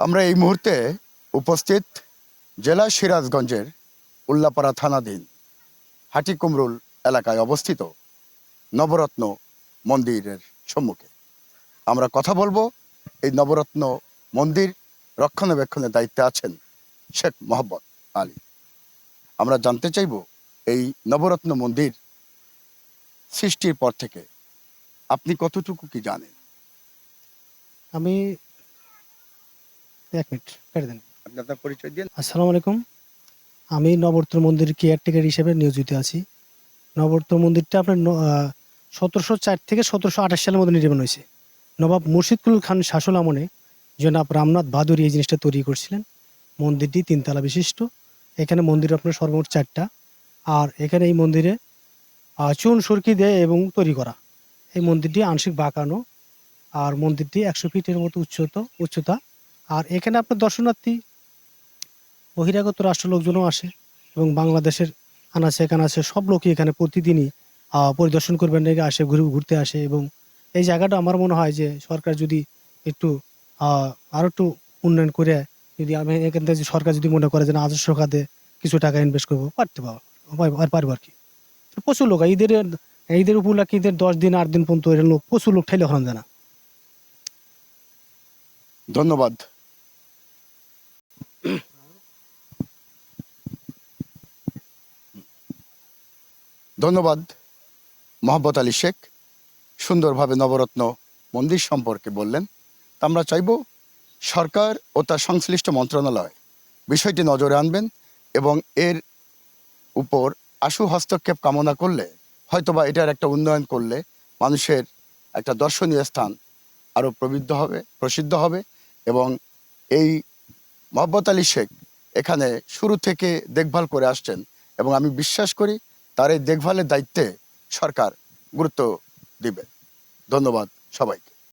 আমরা এই মুহূর্তে উপস্থিত জেলা সিরাজগঞ্জের উল্লাপাড়া থানাধীন হাটিকুমরুল এলাকায় অবস্থিত নবরত্ন মন্দিরের সম্মুখে। আমরা কথা বলব এই নবরত্ন মন্দির রক্ষণাবেক্ষণের দায়িত্বে আছেন শেখ মোহাম্মদ আলী। আমরা জানতে চাইব এই নবরত্ন মন্দির সৃষ্টির পর থেকে আপনি কতটুকু কি জানেন? আমি এক মিনিট কেটে দেন। আপনি আপনার পরিচয় দিন আসসালামু আলাইকুম। আমি নবরত্ন মন্দির কেয়ারটেকার হিসেবে নিয়োজিত আছি। নবরত্ন মন্দিরটা আপনার সতেরোশো চার থেকে সতেরোশো আঠাশ সালের মধ্যে নির্মাণ হয়েছে। নবাব মুর্শিদকুল খান শাসল আমনে জনাব রামনাথ বাহাদুরি এই জিনিসটা তৈরি করছিলেন। মন্দিরটি তিনতলা বিশিষ্ট। এখানে মন্দির আপনার সর্বমোট চারটা। আর এখানে এই মন্দিরে চুন সুরকি দেয় এবং তৈরি করা। এই মন্দিরটি আংশিক বাঁকানো। আর মন্দিরটি একশো ফিটের মতো উচ্চত উচ্চতা। আর এখানে আপনার দর্শনার্থী বহিরাগত রাষ্ট্র লোকজনও আসে এবং বাংলাদেশের আনাচে কানাচে সব লোকই এখানে প্রতিদিনই পরিদর্শন করবেন রেখে আসে ঘুরে ঘুরতে আসে এবং এই জায়গাটা আমার মনে হয় যে সরকার যদি একটু আহ, আরও একটু উন্নয়ন করে যদি আমি এখান থেকে সরকার যদি মনে করে যে না রাজস্ব খাতে কিছু টাকা ইনভেস্ট করব পারতে পারব আর পারব আর কি প্রচুর লোক। ঈদের ঈদের উপলক্ষে ঈদের দশ দিন আট দিন পর্যন্ত লোক প্রচুর লোক ঠেলে ওখানে যায় না ধন্যবাদ ধন্যবাদ মোহাম্মদ আলী শেখ। সুন্দরভাবে নবরত্ন মন্দির সম্পর্কে বললেন। তা আমরা চাইব সরকার ও তার সংশ্লিষ্ট মন্ত্রণালয় বিষয়টি নজরে আনবেন এবং এর উপর আশু হস্তক্ষেপ কামনা করলে হয়তোবা এটার একটা উন্নয়ন করলে মানুষের একটা দর্শনীয় স্থান আরও প্রবৃদ্ধ হবে, প্রসিদ্ধ হবে এবং এই মোহাম্মত আলী শেখ এখানে শুরু থেকে দেখভাল করে আসছেন এবং আমি বিশ্বাস করি তার এই দেখভালের দায়িত্বে সরকার গুরুত্ব দিবে। ধন্যবাদ সবাইকে।